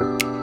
you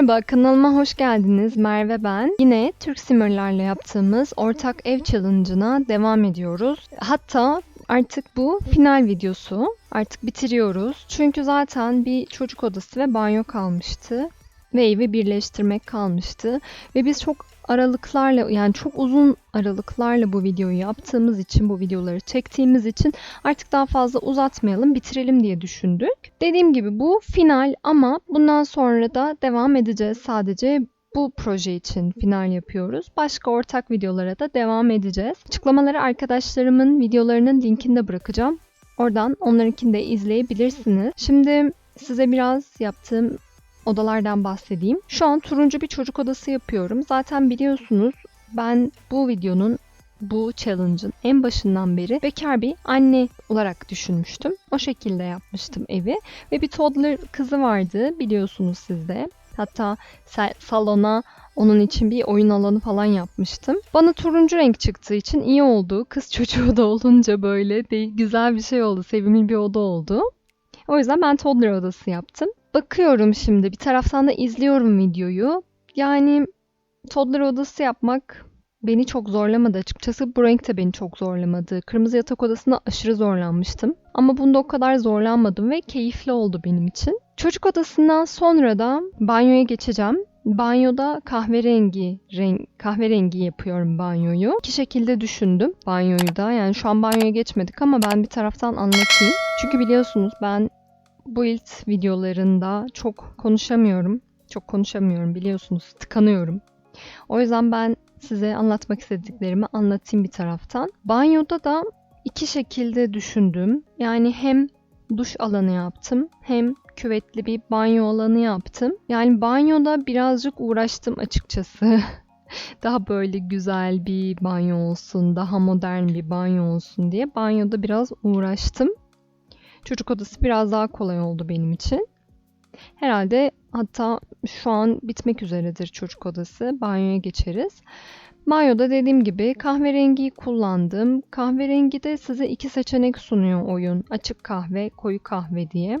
merhaba, kanalıma hoş geldiniz. Merve ben. Yine Türk Simmer'larla yaptığımız ortak ev challenge'ına devam ediyoruz. Hatta artık bu final videosu. Artık bitiriyoruz. Çünkü zaten bir çocuk odası ve banyo kalmıştı. Ve evi birleştirmek kalmıştı. Ve biz çok aralıklarla yani çok uzun aralıklarla bu videoyu yaptığımız için bu videoları çektiğimiz için artık daha fazla uzatmayalım bitirelim diye düşündük. Dediğim gibi bu final ama bundan sonra da devam edeceğiz sadece bu proje için final yapıyoruz. Başka ortak videolara da devam edeceğiz. Açıklamaları arkadaşlarımın videolarının linkini de bırakacağım. Oradan onlarınkini de izleyebilirsiniz. Şimdi size biraz yaptığım odalardan bahsedeyim. Şu an turuncu bir çocuk odası yapıyorum. Zaten biliyorsunuz ben bu videonun bu challenge'ın en başından beri bekar bir anne olarak düşünmüştüm. O şekilde yapmıştım evi. Ve bir toddler kızı vardı biliyorsunuz siz de. Hatta sa- salona onun için bir oyun alanı falan yapmıştım. Bana turuncu renk çıktığı için iyi oldu. Kız çocuğu da olunca böyle değil, güzel bir şey oldu. Sevimli bir oda oldu. O yüzden ben toddler odası yaptım. Bakıyorum şimdi bir taraftan da izliyorum videoyu. Yani toddler odası yapmak beni çok zorlamadı açıkçası. Bu renk de beni çok zorlamadı. Kırmızı yatak odasında aşırı zorlanmıştım. Ama bunda o kadar zorlanmadım ve keyifli oldu benim için. Çocuk odasından sonra da banyoya geçeceğim. Banyoda kahverengi renk kahverengi yapıyorum banyoyu. İki şekilde düşündüm banyoyu da. Yani şu an banyoya geçmedik ama ben bir taraftan anlatayım. Çünkü biliyorsunuz ben build videolarında çok konuşamıyorum. Çok konuşamıyorum biliyorsunuz. Tıkanıyorum. O yüzden ben size anlatmak istediklerimi anlatayım bir taraftan. Banyoda da iki şekilde düşündüm. Yani hem duş alanı yaptım hem küvetli bir banyo alanı yaptım. Yani banyoda birazcık uğraştım açıkçası. daha böyle güzel bir banyo olsun, daha modern bir banyo olsun diye banyoda biraz uğraştım. Çocuk odası biraz daha kolay oldu benim için. Herhalde hatta şu an bitmek üzeredir çocuk odası. Banyoya geçeriz. Banyoda dediğim gibi kahverengiyi kullandım. Kahverengi de size iki seçenek sunuyor oyun. Açık kahve, koyu kahve diye.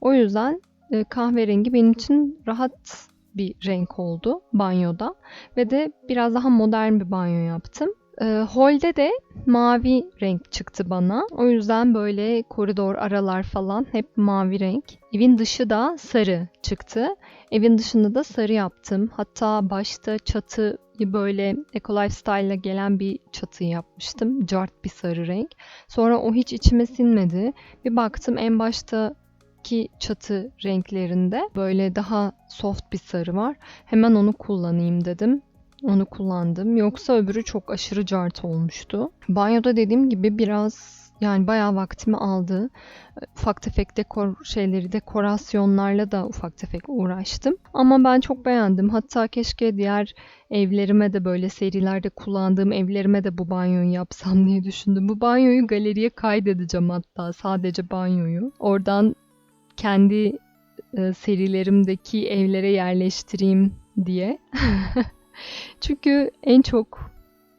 O yüzden e, kahverengi benim için rahat bir renk oldu banyoda. Ve de biraz daha modern bir banyo yaptım. E, holde de mavi renk çıktı bana. O yüzden böyle koridor aralar falan hep mavi renk. Evin dışı da sarı çıktı. Evin dışında da sarı yaptım. Hatta başta çatı böyle Eco Lifestyle'la gelen bir çatı yapmıştım. Cart bir sarı renk. Sonra o hiç içime sinmedi. Bir baktım en baştaki çatı renklerinde böyle daha soft bir sarı var. Hemen onu kullanayım dedim. Onu kullandım. Yoksa öbürü çok aşırı cart olmuştu. Banyoda dediğim gibi biraz Yani bayağı vaktimi aldı. Ufak tefek dekor şeyleri, dekorasyonlarla da ufak tefek uğraştım. Ama ben çok beğendim. Hatta keşke diğer evlerime de böyle serilerde kullandığım evlerime de bu banyoyu yapsam diye düşündüm. Bu banyoyu galeriye kaydedeceğim hatta sadece banyoyu. Oradan kendi e, serilerimdeki evlere yerleştireyim diye. Çünkü en çok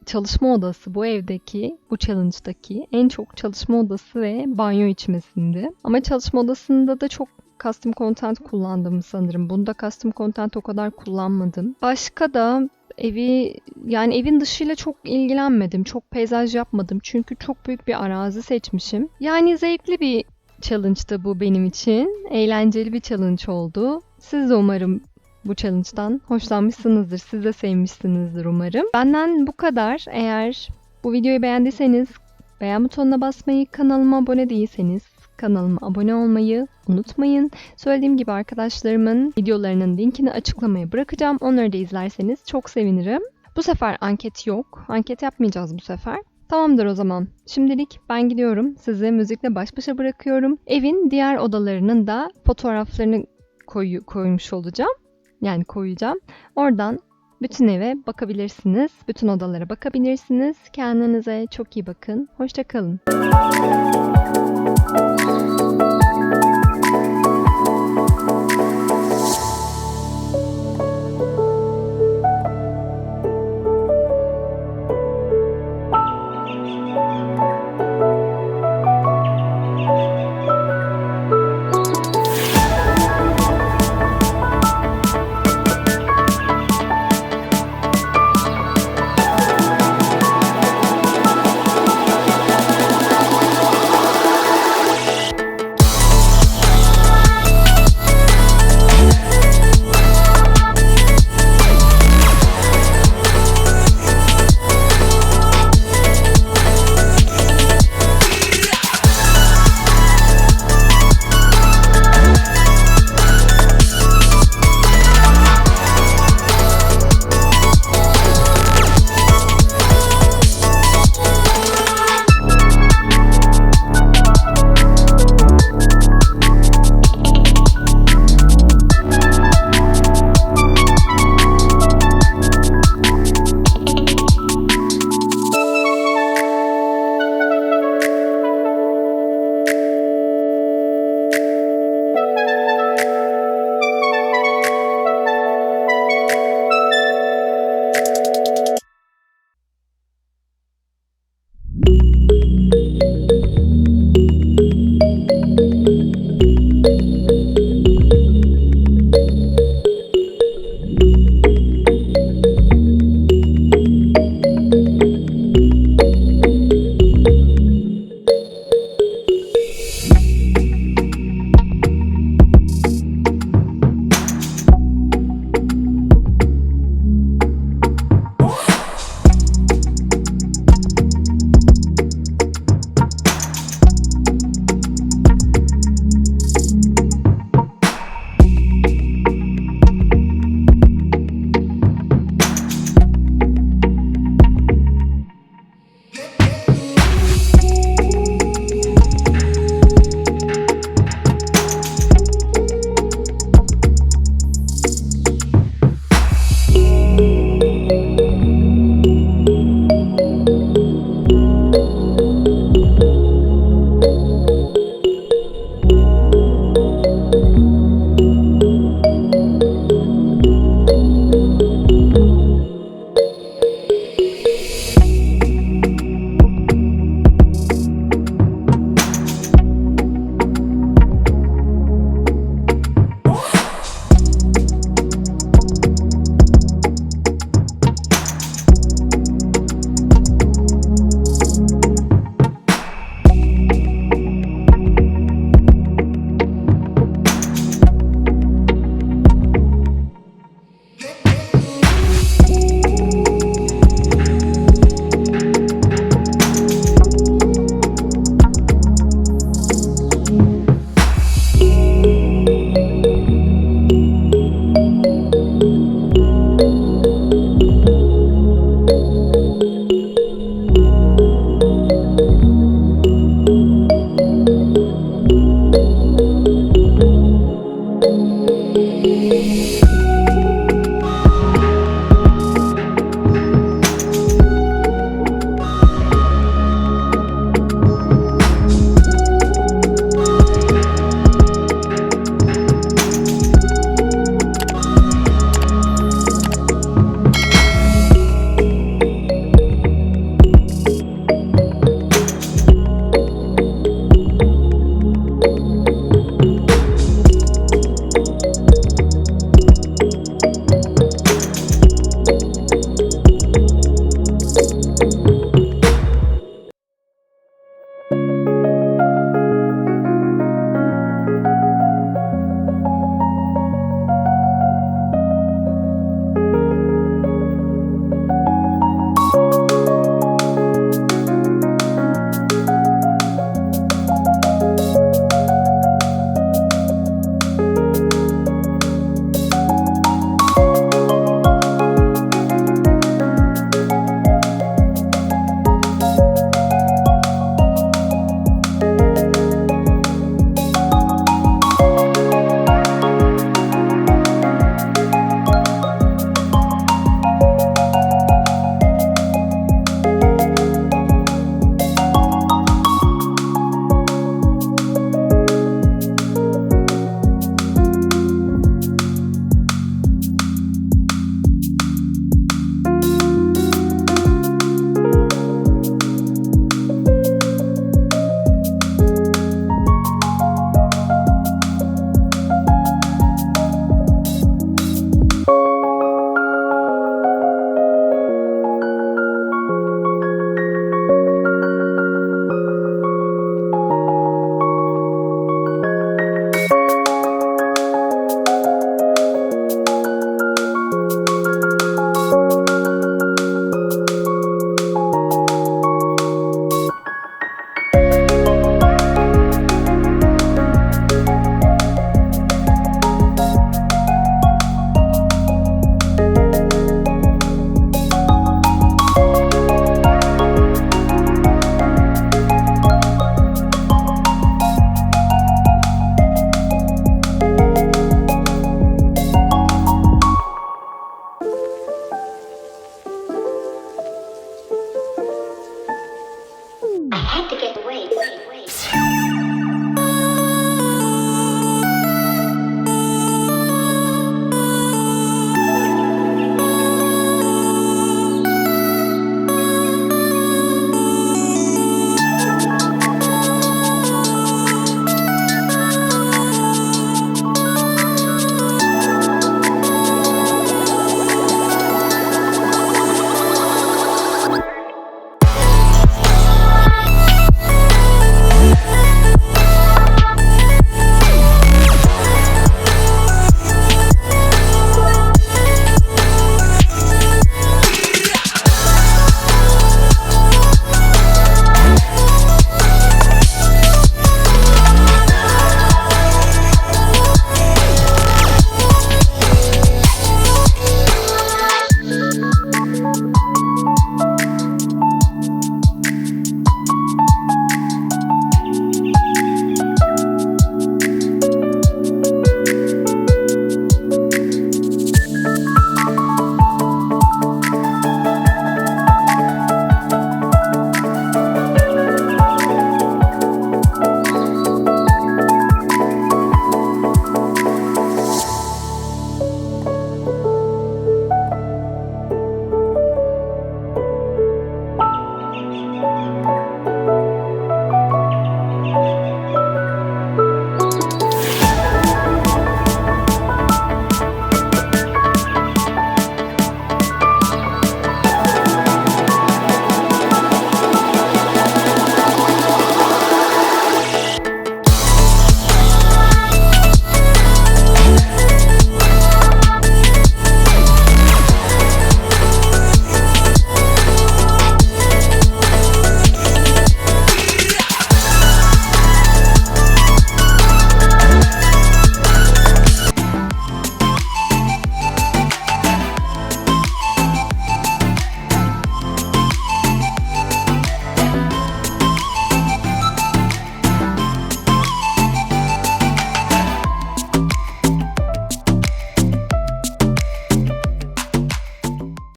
çalışma odası bu evdeki, bu challenge'daki en çok çalışma odası ve banyo içmesinde. Ama çalışma odasında da çok custom content kullandım sanırım. Bunda custom content o kadar kullanmadım. Başka da evi yani evin dışıyla çok ilgilenmedim. Çok peyzaj yapmadım. Çünkü çok büyük bir arazi seçmişim. Yani zevkli bir challenge'dı bu benim için. Eğlenceli bir challenge oldu. Siz de umarım bu challenge'dan hoşlanmışsınızdır. Siz de sevmişsinizdir umarım. Benden bu kadar. Eğer bu videoyu beğendiyseniz beğen butonuna basmayı, kanalıma abone değilseniz kanalıma abone olmayı unutmayın. Söylediğim gibi arkadaşlarımın videolarının linkini açıklamaya bırakacağım. Onları da izlerseniz çok sevinirim. Bu sefer anket yok. Anket yapmayacağız bu sefer. Tamamdır o zaman. Şimdilik ben gidiyorum. Sizi müzikle baş başa bırakıyorum. Evin diğer odalarının da fotoğraflarını koyu, koymuş olacağım. Yani koyacağım. Oradan bütün eve bakabilirsiniz. Bütün odalara bakabilirsiniz. Kendinize çok iyi bakın. Hoşça kalın.